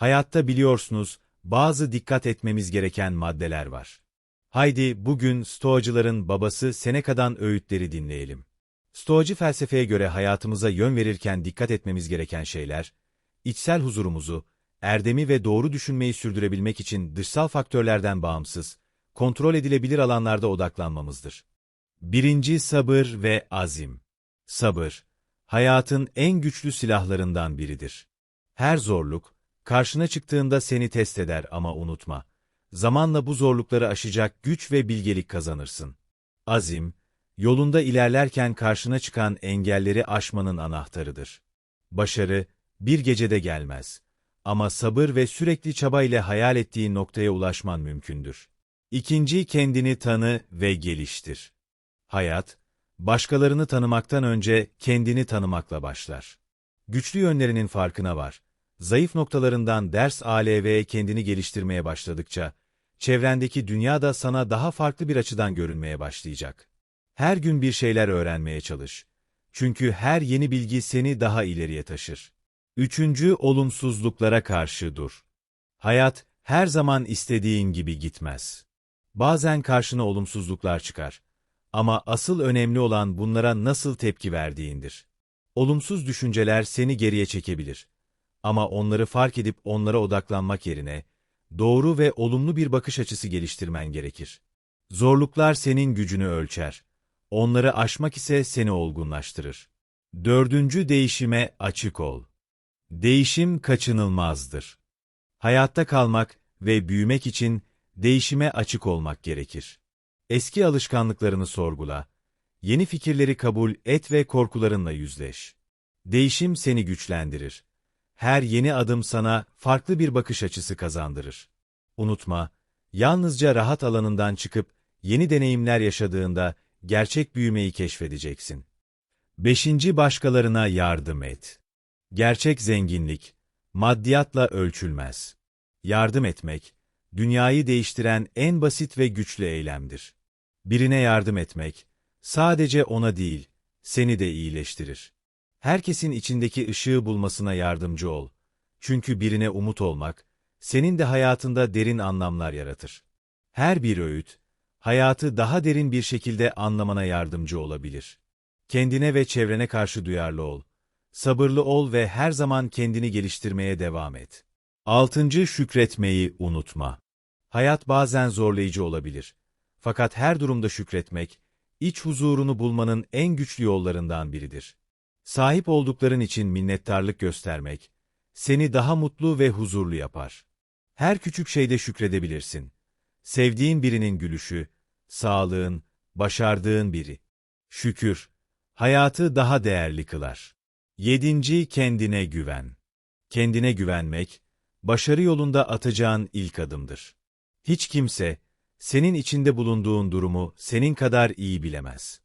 Hayatta biliyorsunuz, bazı dikkat etmemiz gereken maddeler var. Haydi bugün Stoacıların babası Seneca'dan öğütleri dinleyelim. Stoacı felsefeye göre hayatımıza yön verirken dikkat etmemiz gereken şeyler, içsel huzurumuzu, erdemi ve doğru düşünmeyi sürdürebilmek için dışsal faktörlerden bağımsız, kontrol edilebilir alanlarda odaklanmamızdır. Birinci sabır ve azim. Sabır, hayatın en güçlü silahlarından biridir. Her zorluk, karşına çıktığında seni test eder ama unutma. Zamanla bu zorlukları aşacak güç ve bilgelik kazanırsın. Azim, yolunda ilerlerken karşına çıkan engelleri aşmanın anahtarıdır. Başarı, bir gecede gelmez. Ama sabır ve sürekli çaba ile hayal ettiğin noktaya ulaşman mümkündür. İkinci kendini tanı ve geliştir. Hayat, başkalarını tanımaktan önce kendini tanımakla başlar. Güçlü yönlerinin farkına var. Zayıf noktalarından ders ALV'ye kendini geliştirmeye başladıkça, çevrendeki dünya da sana daha farklı bir açıdan görünmeye başlayacak. Her gün bir şeyler öğrenmeye çalış. Çünkü her yeni bilgi seni daha ileriye taşır. Üçüncü, olumsuzluklara karşı dur. Hayat, her zaman istediğin gibi gitmez. Bazen karşına olumsuzluklar çıkar. Ama asıl önemli olan bunlara nasıl tepki verdiğindir. Olumsuz düşünceler seni geriye çekebilir. Ama onları fark edip onlara odaklanmak yerine, doğru ve olumlu bir bakış açısı geliştirmen gerekir. Zorluklar senin gücünü ölçer. Onları aşmak ise seni olgunlaştırır. Dördüncü değişime açık ol. Değişim kaçınılmazdır. Hayatta kalmak ve büyümek için değişime açık olmak gerekir. Eski alışkanlıklarını sorgula, yeni fikirleri kabul et ve korkularınla yüzleş. Değişim seni güçlendirir. Her yeni adım sana farklı bir bakış açısı kazandırır. Unutma, yalnızca rahat alanından çıkıp yeni deneyimler yaşadığında gerçek büyümeyi keşfedeceksin. Beşinci başkalarına yardım et. Gerçek zenginlik, maddiyatla ölçülmez. Yardım etmek, dünyayı değiştiren en basit ve güçlü eylemdir. Birine yardım etmek, sadece ona değil, seni de iyileştirir. Herkesin içindeki ışığı bulmasına yardımcı ol. Çünkü birine umut olmak, senin de hayatında derin anlamlar yaratır. Her bir öğüt, hayatı daha derin bir şekilde anlamana yardımcı olabilir. Kendine ve çevrene karşı duyarlı ol. Sabırlı ol ve her zaman kendini geliştirmeye devam et. Altıncı şükretmeyi unutma. Hayat bazen zorlayıcı olabilir. Fakat her durumda şükretmek, iç huzurunu bulmanın en güçlü yollarından biridir. Sahip oldukların için minnettarlık göstermek, seni daha mutlu ve huzurlu yapar. Her küçük şeyde şükredebilirsin. Sevdiğin birinin gülüşü, sağlığın, başardığın biri. Şükür, hayatı daha değerli kılar. Yedinci kendine güven. Kendine güvenmek, başarı yolunda atacağın ilk adımdır. Hiç kimse, senin içinde bulunduğun durumu senin kadar iyi bilemez.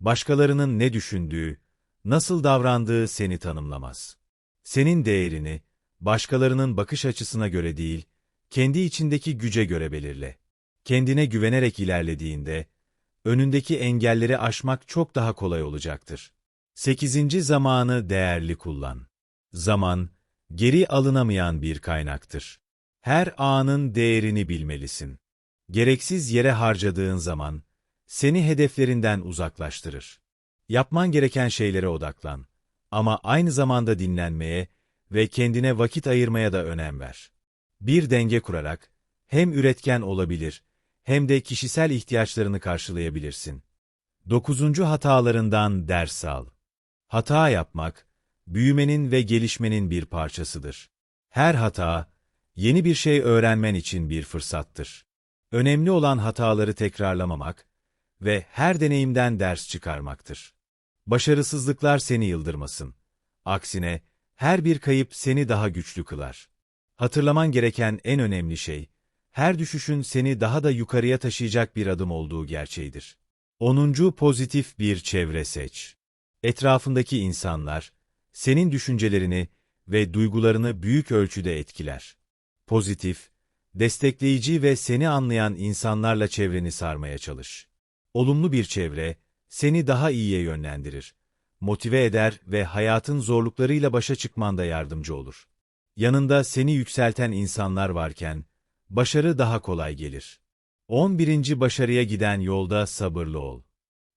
Başkalarının ne düşündüğü, nasıl davrandığı seni tanımlamaz. Senin değerini, başkalarının bakış açısına göre değil, kendi içindeki güce göre belirle. Kendine güvenerek ilerlediğinde, önündeki engelleri aşmak çok daha kolay olacaktır. Sekizinci zamanı değerli kullan. Zaman, geri alınamayan bir kaynaktır. Her anın değerini bilmelisin. Gereksiz yere harcadığın zaman, seni hedeflerinden uzaklaştırır. Yapman gereken şeylere odaklan. Ama aynı zamanda dinlenmeye ve kendine vakit ayırmaya da önem ver. Bir denge kurarak, hem üretken olabilir, hem de kişisel ihtiyaçlarını karşılayabilirsin. Dokuzuncu hatalarından ders al. Hata yapmak, büyümenin ve gelişmenin bir parçasıdır. Her hata, yeni bir şey öğrenmen için bir fırsattır. Önemli olan hataları tekrarlamamak ve her deneyimden ders çıkarmaktır. Başarısızlıklar seni yıldırmasın. Aksine, her bir kayıp seni daha güçlü kılar. Hatırlaman gereken en önemli şey, her düşüşün seni daha da yukarıya taşıyacak bir adım olduğu gerçeğidir. 10. Pozitif bir çevre seç. Etrafındaki insanlar, senin düşüncelerini ve duygularını büyük ölçüde etkiler. Pozitif, destekleyici ve seni anlayan insanlarla çevreni sarmaya çalış. Olumlu bir çevre, seni daha iyiye yönlendirir, motive eder ve hayatın zorluklarıyla başa çıkmanda yardımcı olur. yanında seni yükselten insanlar varken, başarı daha kolay gelir. 11. Başarıya giden yolda sabırlı ol.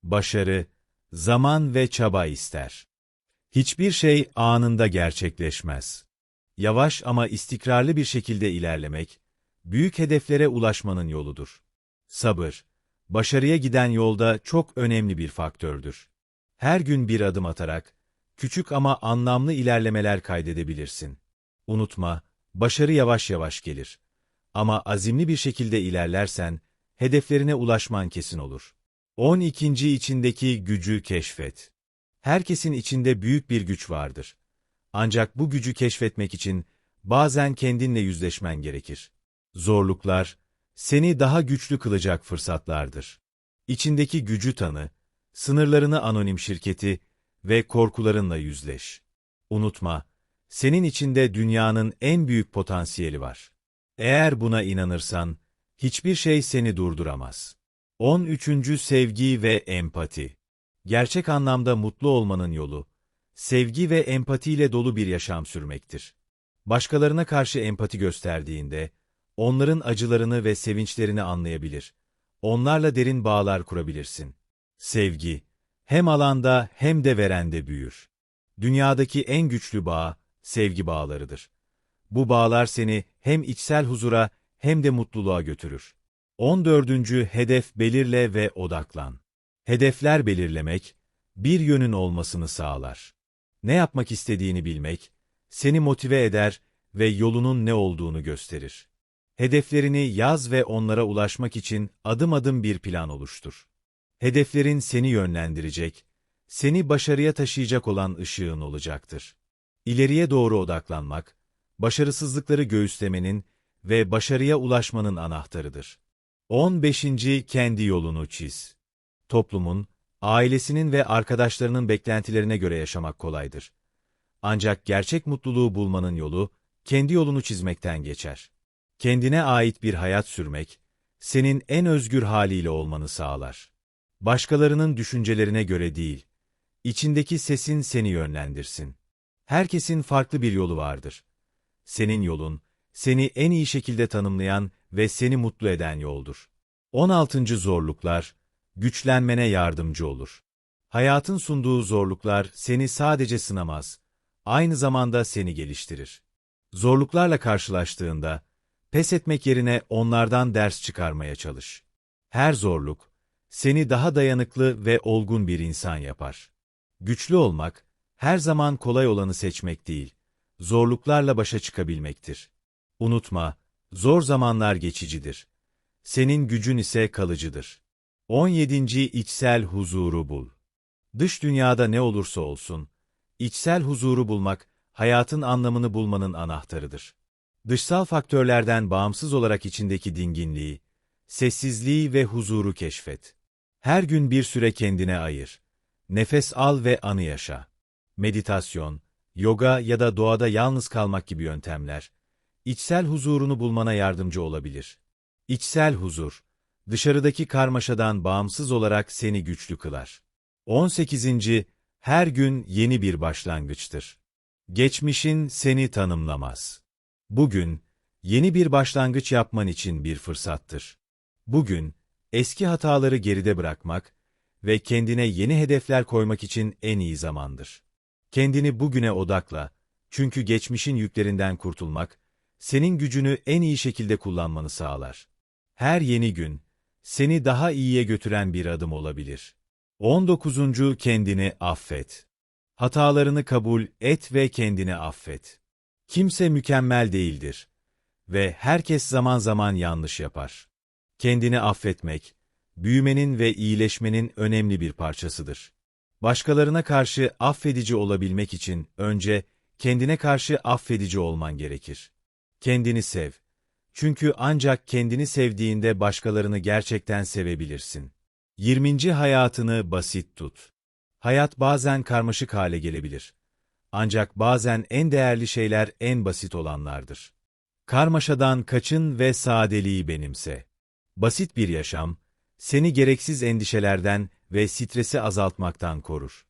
Başarı, zaman ve çaba ister. Hiçbir şey anında gerçekleşmez. Yavaş ama istikrarlı bir şekilde ilerlemek, büyük hedeflere ulaşmanın yoludur. Sabır, başarıya giden yolda çok önemli bir faktördür. Her gün bir adım atarak, küçük ama anlamlı ilerlemeler kaydedebilirsin. Unutma, başarı yavaş yavaş gelir. Ama azimli bir şekilde ilerlersen, hedeflerine ulaşman kesin olur. 12. içindeki gücü keşfet. Herkesin içinde büyük bir güç vardır. Ancak bu gücü keşfetmek için bazen kendinle yüzleşmen gerekir. Zorluklar, seni daha güçlü kılacak fırsatlardır. İçindeki gücü tanı, sınırlarını anonim şirketi ve korkularınla yüzleş. Unutma, senin içinde dünyanın en büyük potansiyeli var. Eğer buna inanırsan, hiçbir şey seni durduramaz. 13. Sevgi ve Empati Gerçek anlamda mutlu olmanın yolu, sevgi ve empatiyle dolu bir yaşam sürmektir. Başkalarına karşı empati gösterdiğinde, onların acılarını ve sevinçlerini anlayabilir, onlarla derin bağlar kurabilirsin. Sevgi, hem alanda hem de verende büyür. Dünyadaki en güçlü bağ, sevgi bağlarıdır. Bu bağlar seni hem içsel huzura hem de mutluluğa götürür. 14. Hedef belirle ve odaklan. Hedefler belirlemek, bir yönün olmasını sağlar. Ne yapmak istediğini bilmek, seni motive eder ve yolunun ne olduğunu gösterir. Hedeflerini yaz ve onlara ulaşmak için adım adım bir plan oluştur. Hedeflerin seni yönlendirecek, seni başarıya taşıyacak olan ışığın olacaktır. İleriye doğru odaklanmak, başarısızlıkları göğüslemenin ve başarıya ulaşmanın anahtarıdır. 15. Kendi yolunu çiz. Toplumun, ailesinin ve arkadaşlarının beklentilerine göre yaşamak kolaydır. Ancak gerçek mutluluğu bulmanın yolu, kendi yolunu çizmekten geçer. Kendine ait bir hayat sürmek, senin en özgür haliyle olmanı sağlar. Başkalarının düşüncelerine göre değil, içindeki sesin seni yönlendirsin. Herkesin farklı bir yolu vardır. Senin yolun, seni en iyi şekilde tanımlayan ve seni mutlu eden yoldur. 16. Zorluklar, güçlenmene yardımcı olur. Hayatın sunduğu zorluklar seni sadece sınamaz, aynı zamanda seni geliştirir. Zorluklarla karşılaştığında, pes etmek yerine onlardan ders çıkarmaya çalış. Her zorluk, seni daha dayanıklı ve olgun bir insan yapar. Güçlü olmak, her zaman kolay olanı seçmek değil, zorluklarla başa çıkabilmektir. Unutma, zor zamanlar geçicidir. Senin gücün ise kalıcıdır. 17. İçsel huzuru bul. Dış dünyada ne olursa olsun, içsel huzuru bulmak, hayatın anlamını bulmanın anahtarıdır. Dışsal faktörlerden bağımsız olarak içindeki dinginliği, sessizliği ve huzuru keşfet. Her gün bir süre kendine ayır. Nefes al ve anı yaşa. Meditasyon, yoga ya da doğada yalnız kalmak gibi yöntemler, içsel huzurunu bulmana yardımcı olabilir. İçsel huzur, dışarıdaki karmaşadan bağımsız olarak seni güçlü kılar. 18. Her gün yeni bir başlangıçtır. Geçmişin seni tanımlamaz. Bugün, yeni bir başlangıç yapman için bir fırsattır. Bugün, eski hataları geride bırakmak ve kendine yeni hedefler koymak için en iyi zamandır. Kendini bugüne odakla, çünkü geçmişin yüklerinden kurtulmak, senin gücünü en iyi şekilde kullanmanı sağlar. Her yeni gün, seni daha iyiye götüren bir adım olabilir. 19. Kendini affet. Hatalarını kabul et ve kendini affet. Kimse mükemmel değildir ve herkes zaman zaman yanlış yapar. Kendini affetmek, büyümenin ve iyileşmenin önemli bir parçasıdır. Başkalarına karşı affedici olabilmek için önce kendine karşı affedici olman gerekir. Kendini sev. Çünkü ancak kendini sevdiğinde başkalarını gerçekten sevebilirsin. 20. Hayatını basit tut. Hayat bazen karmaşık hale gelebilir. Ancak bazen en değerli şeyler en basit olanlardır. Karmaşadan kaçın ve sadeliği benimse. Basit bir yaşam, seni gereksiz endişelerden ve stresi azaltmaktan korur.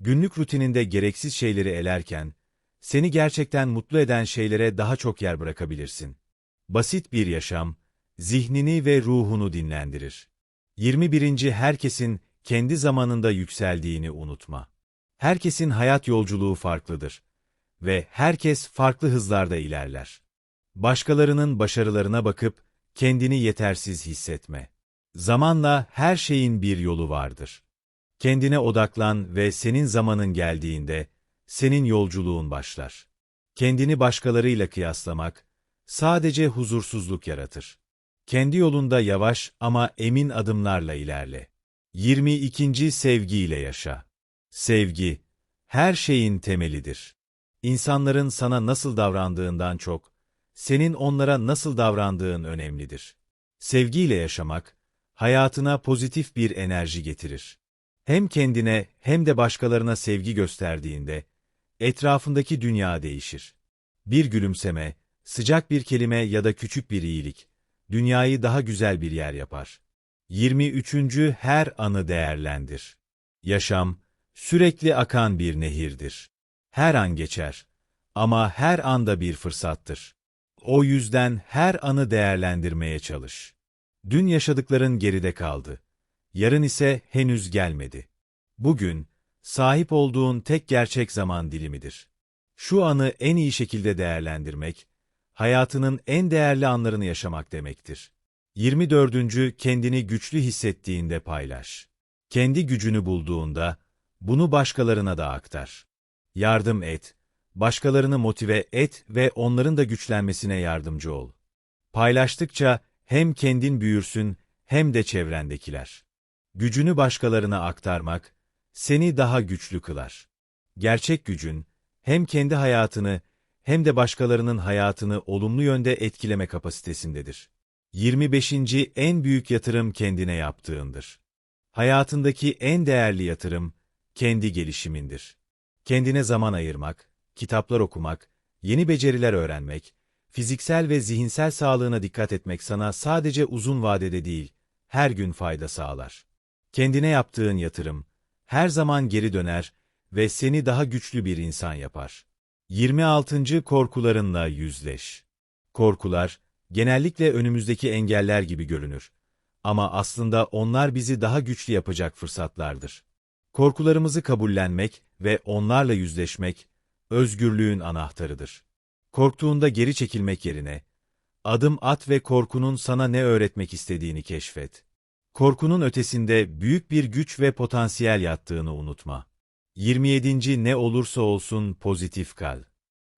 Günlük rutininde gereksiz şeyleri elerken, seni gerçekten mutlu eden şeylere daha çok yer bırakabilirsin. Basit bir yaşam, zihnini ve ruhunu dinlendirir. 21. Herkesin kendi zamanında yükseldiğini unutma. Herkesin hayat yolculuğu farklıdır ve herkes farklı hızlarda ilerler. Başkalarının başarılarına bakıp kendini yetersiz hissetme. Zamanla her şeyin bir yolu vardır. Kendine odaklan ve senin zamanın geldiğinde senin yolculuğun başlar. Kendini başkalarıyla kıyaslamak sadece huzursuzluk yaratır. Kendi yolunda yavaş ama emin adımlarla ilerle. 22. Sevgiyle yaşa. Sevgi, her şeyin temelidir. İnsanların sana nasıl davrandığından çok, senin onlara nasıl davrandığın önemlidir. Sevgiyle yaşamak, hayatına pozitif bir enerji getirir. Hem kendine hem de başkalarına sevgi gösterdiğinde, etrafındaki dünya değişir. Bir gülümseme, sıcak bir kelime ya da küçük bir iyilik, dünyayı daha güzel bir yer yapar. 23. Her anı değerlendir. Yaşam, sürekli akan bir nehirdir. Her an geçer. Ama her anda bir fırsattır. O yüzden her anı değerlendirmeye çalış. Dün yaşadıkların geride kaldı. Yarın ise henüz gelmedi. Bugün, sahip olduğun tek gerçek zaman dilimidir. Şu anı en iyi şekilde değerlendirmek, hayatının en değerli anlarını yaşamak demektir. 24. Kendini güçlü hissettiğinde paylaş. Kendi gücünü bulduğunda, bunu başkalarına da aktar. Yardım et, başkalarını motive et ve onların da güçlenmesine yardımcı ol. Paylaştıkça hem kendin büyürsün hem de çevrendekiler. Gücünü başkalarına aktarmak, seni daha güçlü kılar. Gerçek gücün, hem kendi hayatını hem de başkalarının hayatını olumlu yönde etkileme kapasitesindedir. 25. En büyük yatırım kendine yaptığındır. Hayatındaki en değerli yatırım, kendi gelişimindir. Kendine zaman ayırmak, kitaplar okumak, yeni beceriler öğrenmek, fiziksel ve zihinsel sağlığına dikkat etmek sana sadece uzun vadede değil, her gün fayda sağlar. Kendine yaptığın yatırım, her zaman geri döner ve seni daha güçlü bir insan yapar. 26. Korkularınla yüzleş. Korkular, genellikle önümüzdeki engeller gibi görünür. Ama aslında onlar bizi daha güçlü yapacak fırsatlardır. Korkularımızı kabullenmek ve onlarla yüzleşmek, özgürlüğün anahtarıdır. Korktuğunda geri çekilmek yerine, adım at ve korkunun sana ne öğretmek istediğini keşfet. Korkunun ötesinde büyük bir güç ve potansiyel yattığını unutma. 27. Ne olursa olsun pozitif kal.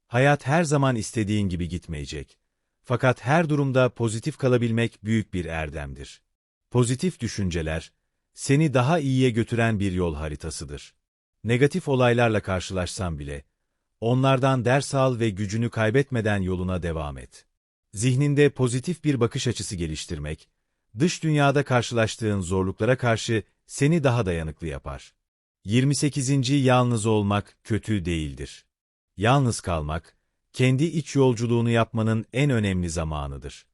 Hayat her zaman istediğin gibi gitmeyecek. Fakat her durumda pozitif kalabilmek büyük bir erdemdir. Pozitif düşünceler, seni daha iyiye götüren bir yol haritasıdır. Negatif olaylarla karşılaşsan bile, onlardan ders al ve gücünü kaybetmeden yoluna devam et. Zihninde pozitif bir bakış açısı geliştirmek, dış dünyada karşılaştığın zorluklara karşı seni daha dayanıklı yapar. 28. Yalnız olmak kötü değildir. Yalnız kalmak, kendi iç yolculuğunu yapmanın en önemli zamanıdır.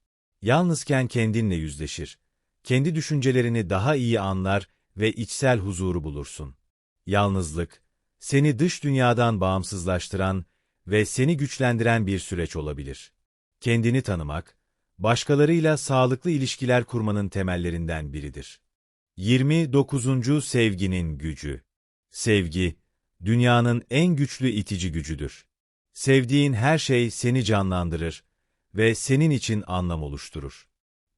Yalnızken kendinle yüzleşir, kendi düşüncelerini daha iyi anlar ve içsel huzuru bulursun. Yalnızlık, seni dış dünyadan bağımsızlaştıran ve seni güçlendiren bir süreç olabilir. Kendini tanımak, başkalarıyla sağlıklı ilişkiler kurmanın temellerinden biridir. 29. Sevginin Gücü Sevgi, dünyanın en güçlü itici gücüdür. Sevdiğin her şey seni canlandırır ve senin için anlam oluşturur.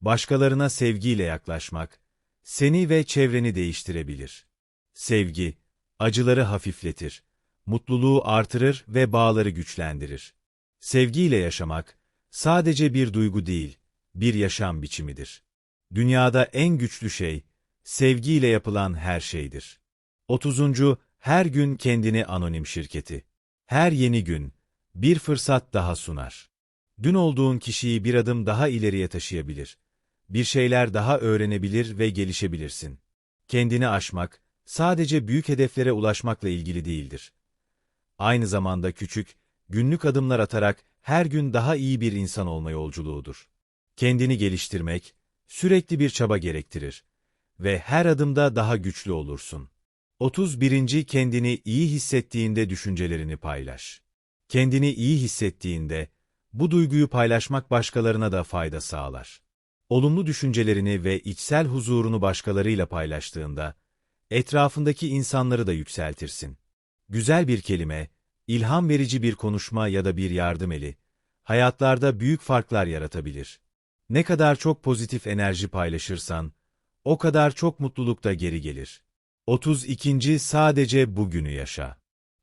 Başkalarına sevgiyle yaklaşmak, seni ve çevreni değiştirebilir. Sevgi, acıları hafifletir, mutluluğu artırır ve bağları güçlendirir. Sevgiyle yaşamak, sadece bir duygu değil, bir yaşam biçimidir. Dünyada en güçlü şey, sevgiyle yapılan her şeydir. 30. Her gün kendini anonim şirketi. Her yeni gün, bir fırsat daha sunar. Dün olduğun kişiyi bir adım daha ileriye taşıyabilir. Bir şeyler daha öğrenebilir ve gelişebilirsin. Kendini aşmak, sadece büyük hedeflere ulaşmakla ilgili değildir. Aynı zamanda küçük, günlük adımlar atarak her gün daha iyi bir insan olma yolculuğudur. Kendini geliştirmek, sürekli bir çaba gerektirir ve her adımda daha güçlü olursun. 31. Kendini iyi hissettiğinde düşüncelerini paylaş. Kendini iyi hissettiğinde, bu duyguyu paylaşmak başkalarına da fayda sağlar. Olumlu düşüncelerini ve içsel huzurunu başkalarıyla paylaştığında, etrafındaki insanları da yükseltirsin. Güzel bir kelime, ilham verici bir konuşma ya da bir yardım eli, hayatlarda büyük farklar yaratabilir. Ne kadar çok pozitif enerji paylaşırsan, o kadar çok mutluluk da geri gelir. 32. Sadece bugünü yaşa.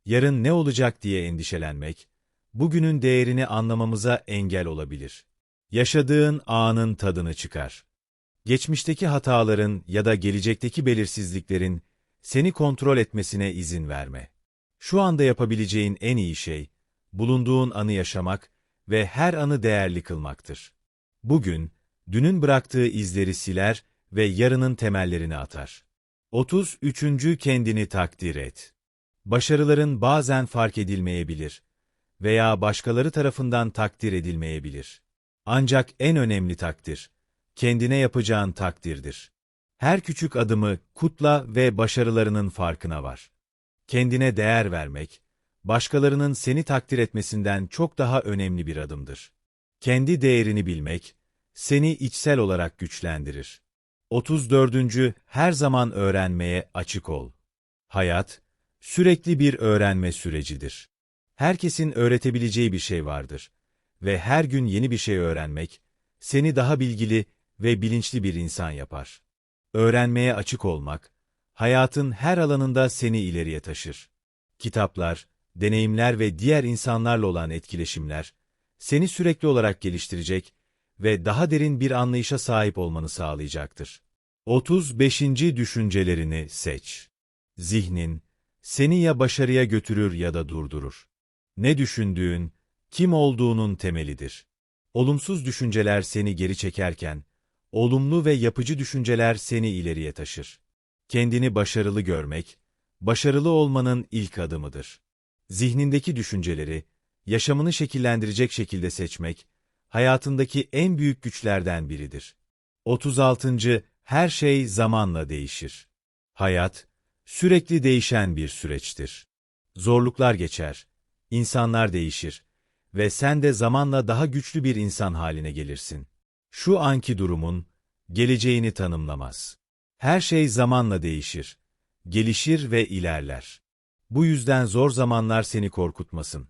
Yarın ne olacak diye endişelenmek, bugünün değerini anlamamıza engel olabilir. Yaşadığın anın tadını çıkar. Geçmişteki hataların ya da gelecekteki belirsizliklerin seni kontrol etmesine izin verme. Şu anda yapabileceğin en iyi şey, bulunduğun anı yaşamak ve her anı değerli kılmaktır. Bugün, dünün bıraktığı izleri siler ve yarının temellerini atar. 33. Kendini takdir et. Başarıların bazen fark edilmeyebilir veya başkaları tarafından takdir edilmeyebilir. Ancak en önemli takdir, kendine yapacağın takdirdir. Her küçük adımı kutla ve başarılarının farkına var. Kendine değer vermek, başkalarının seni takdir etmesinden çok daha önemli bir adımdır. Kendi değerini bilmek, seni içsel olarak güçlendirir. 34. Her zaman öğrenmeye açık ol. Hayat, sürekli bir öğrenme sürecidir. Herkesin öğretebileceği bir şey vardır. Ve her gün yeni bir şey öğrenmek, seni daha bilgili ve bilinçli bir insan yapar. Öğrenmeye açık olmak, hayatın her alanında seni ileriye taşır. Kitaplar, deneyimler ve diğer insanlarla olan etkileşimler, seni sürekli olarak geliştirecek ve daha derin bir anlayışa sahip olmanı sağlayacaktır. 35. Düşüncelerini seç. Zihnin, seni ya başarıya götürür ya da durdurur. Ne düşündüğün, kim olduğunun temelidir. Olumsuz düşünceler seni geri çekerken, olumlu ve yapıcı düşünceler seni ileriye taşır. Kendini başarılı görmek, başarılı olmanın ilk adımıdır. Zihnindeki düşünceleri, yaşamını şekillendirecek şekilde seçmek, hayatındaki en büyük güçlerden biridir. 36. Her şey zamanla değişir. Hayat, sürekli değişen bir süreçtir. Zorluklar geçer, insanlar değişir ve sen de zamanla daha güçlü bir insan haline gelirsin. Şu anki durumun, geleceğini tanımlamaz. Her şey zamanla değişir, gelişir ve ilerler. Bu yüzden zor zamanlar seni korkutmasın.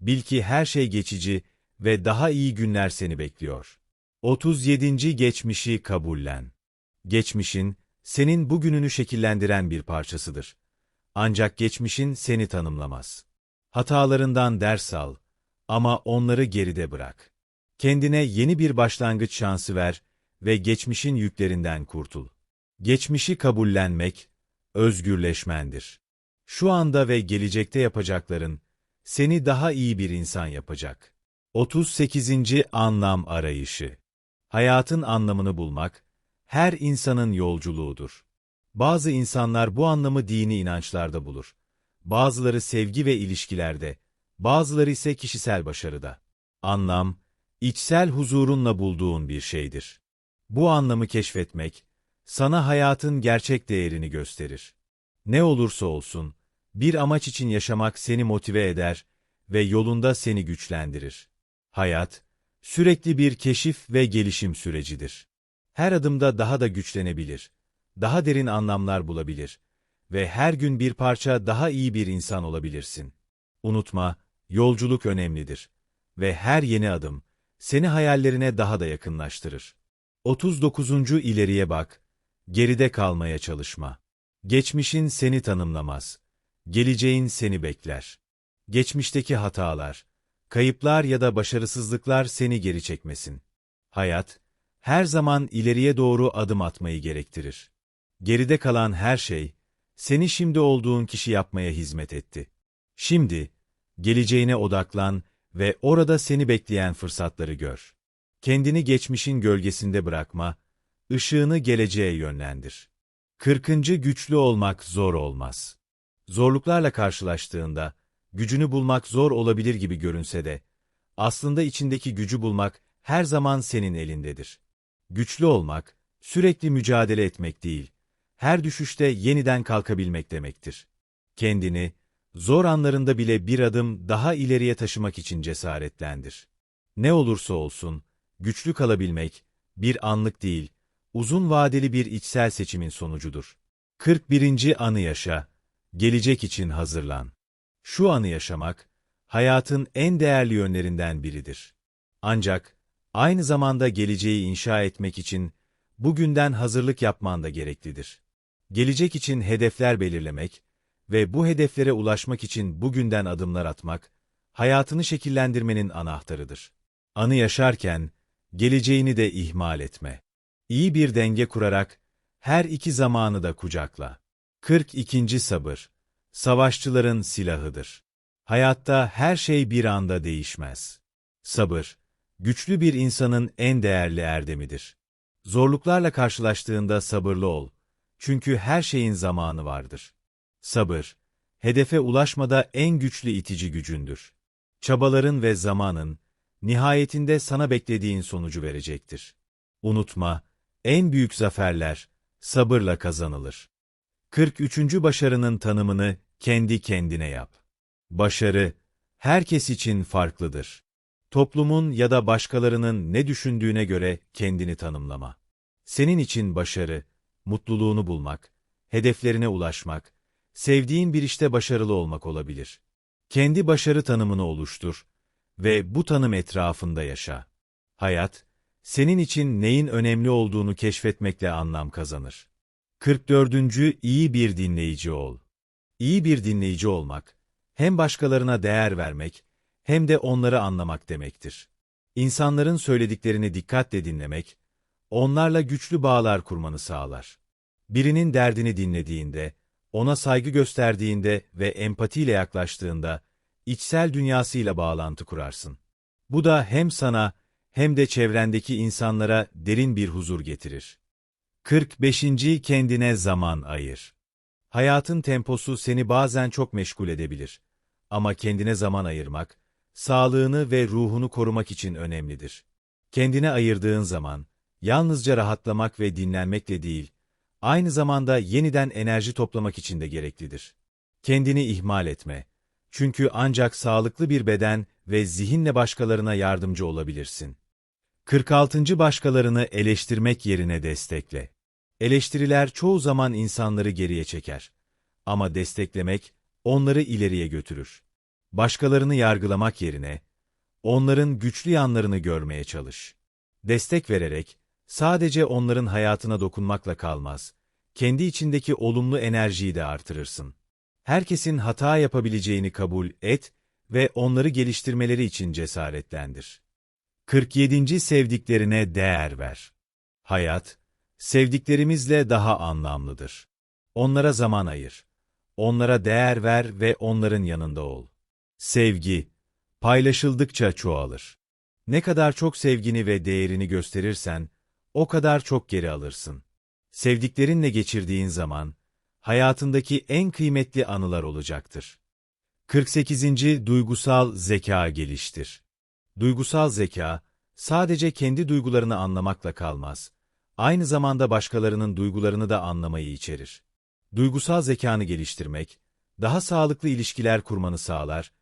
Bil ki her şey geçici ve daha iyi günler seni bekliyor. 37. Geçmişi kabullen. Geçmişin, senin bugününü şekillendiren bir parçasıdır. Ancak geçmişin seni tanımlamaz. Hatalarından ders al ama onları geride bırak. Kendine yeni bir başlangıç şansı ver ve geçmişin yüklerinden kurtul. Geçmişi kabullenmek, özgürleşmendir. Şu anda ve gelecekte yapacakların, seni daha iyi bir insan yapacak. 38. Anlam Arayışı Hayatın anlamını bulmak, her insanın yolculuğudur. Bazı insanlar bu anlamı dini inançlarda bulur. Bazıları sevgi ve ilişkilerde, bazıları ise kişisel başarıda. Anlam, içsel huzurunla bulduğun bir şeydir. Bu anlamı keşfetmek, sana hayatın gerçek değerini gösterir. Ne olursa olsun, bir amaç için yaşamak seni motive eder ve yolunda seni güçlendirir. Hayat, sürekli bir keşif ve gelişim sürecidir. Her adımda daha da güçlenebilir, daha derin anlamlar bulabilir ve her gün bir parça daha iyi bir insan olabilirsin. Unutma, yolculuk önemlidir ve her yeni adım seni hayallerine daha da yakınlaştırır. 39. ileriye bak, geride kalmaya çalışma. Geçmişin seni tanımlamaz, geleceğin seni bekler. Geçmişteki hatalar, kayıplar ya da başarısızlıklar seni geri çekmesin. Hayat, her zaman ileriye doğru adım atmayı gerektirir. Geride kalan her şey, seni şimdi olduğun kişi yapmaya hizmet etti. Şimdi, geleceğine odaklan ve orada seni bekleyen fırsatları gör. Kendini geçmişin gölgesinde bırakma, ışığını geleceğe yönlendir. 40. Güçlü olmak zor olmaz. Zorluklarla karşılaştığında, gücünü bulmak zor olabilir gibi görünse de, aslında içindeki gücü bulmak her zaman senin elindedir. Güçlü olmak, sürekli mücadele etmek değil, her düşüşte yeniden kalkabilmek demektir. Kendini, Zor anlarında bile bir adım daha ileriye taşımak için cesaretlendir. Ne olursa olsun, güçlü kalabilmek, bir anlık değil, uzun vadeli bir içsel seçimin sonucudur. 41. Anı yaşa, gelecek için hazırlan. Şu anı yaşamak, hayatın en değerli yönlerinden biridir. Ancak, aynı zamanda geleceği inşa etmek için, bugünden hazırlık yapman da gereklidir. Gelecek için hedefler belirlemek ve bu hedeflere ulaşmak için bugünden adımlar atmak, hayatını şekillendirmenin anahtarıdır. Anı yaşarken, geleceğini de ihmal etme. İyi bir denge kurarak, her iki zamanı da kucakla. 42. Sabır Savaşçıların silahıdır. Hayatta her şey bir anda değişmez. Sabır, güçlü bir insanın en değerli erdemidir. Zorluklarla karşılaştığında sabırlı ol. Çünkü her şeyin zamanı vardır. Sabır, hedefe ulaşmada en güçlü itici gücündür. Çabaların ve zamanın, nihayetinde sana beklediğin sonucu verecektir. Unutma, en büyük zaferler, sabırla kazanılır. 43. Başarının tanımını kendi kendine yap. Başarı, herkes için farklıdır. Toplumun ya da başkalarının ne düşündüğüne göre kendini tanımlama. Senin için başarı, mutluluğunu bulmak, hedeflerine ulaşmak, sevdiğin bir işte başarılı olmak olabilir. Kendi başarı tanımını oluştur ve bu tanım etrafında yaşa. Hayat, senin için neyin önemli olduğunu keşfetmekle anlam kazanır. 44. İyi bir dinleyici ol. İyi bir dinleyici olmak, hem başkalarına değer vermek, hem de onları anlamak demektir. İnsanların söylediklerini dikkatle dinlemek, onlarla güçlü bağlar kurmanı sağlar. Birinin derdini dinlediğinde, ona saygı gösterdiğinde ve empatiyle yaklaştığında, içsel dünyasıyla bağlantı kurarsın. Bu da hem sana hem de çevrendeki insanlara derin bir huzur getirir. 45. Kendine zaman ayır. Hayatın temposu seni bazen çok meşgul edebilir. Ama kendine zaman ayırmak, sağlığını ve ruhunu korumak için önemlidir. Kendine ayırdığın zaman, yalnızca rahatlamak ve dinlenmekle değil, aynı zamanda yeniden enerji toplamak için de gereklidir. Kendini ihmal etme. Çünkü ancak sağlıklı bir beden ve zihinle başkalarına yardımcı olabilirsin. 46. Başkalarını eleştirmek yerine destekle. Eleştiriler çoğu zaman insanları geriye çeker. Ama desteklemek, onları ileriye götürür. Başkalarını yargılamak yerine, onların güçlü yanlarını görmeye çalış. Destek vererek, sadece onların hayatına dokunmakla kalmaz, kendi içindeki olumlu enerjiyi de artırırsın. Herkesin hata yapabileceğini kabul et ve onları geliştirmeleri için cesaretlendir. 47. Sevdiklerine değer ver. Hayat, sevdiklerimizle daha anlamlıdır. Onlara zaman ayır. Onlara değer ver ve onların yanında ol. Sevgi, paylaşıldıkça çoğalır. Ne kadar çok sevgini ve değerini gösterirsen, o kadar çok geri alırsın. Sevdiklerinle geçirdiğin zaman, hayatındaki en kıymetli anılar olacaktır. 48. Duygusal zeka geliştir. Duygusal zeka, sadece kendi duygularını anlamakla kalmaz. Aynı zamanda başkalarının duygularını da anlamayı içerir. Duygusal zekanı geliştirmek, daha sağlıklı ilişkiler kurmanı sağlar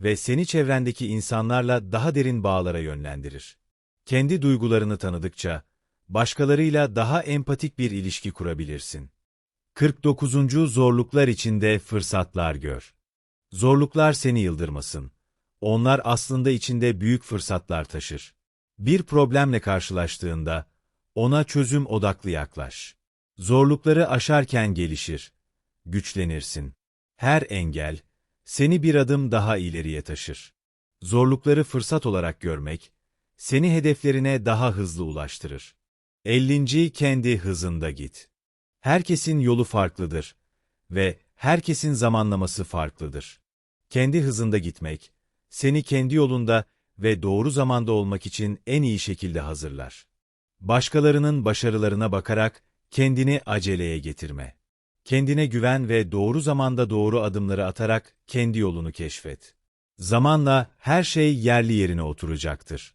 ve seni çevrendeki insanlarla daha derin bağlara yönlendirir. Kendi duygularını tanıdıkça, başkalarıyla daha empatik bir ilişki kurabilirsin. 49. Zorluklar içinde fırsatlar gör. Zorluklar seni yıldırmasın. Onlar aslında içinde büyük fırsatlar taşır. Bir problemle karşılaştığında, ona çözüm odaklı yaklaş. Zorlukları aşarken gelişir, güçlenirsin. Her engel, seni bir adım daha ileriye taşır. Zorlukları fırsat olarak görmek, seni hedeflerine daha hızlı ulaştırır. 50. Kendi hızında git. Herkesin yolu farklıdır ve herkesin zamanlaması farklıdır. Kendi hızında gitmek, seni kendi yolunda ve doğru zamanda olmak için en iyi şekilde hazırlar. Başkalarının başarılarına bakarak kendini aceleye getirme. Kendine güven ve doğru zamanda doğru adımları atarak kendi yolunu keşfet. Zamanla her şey yerli yerine oturacaktır.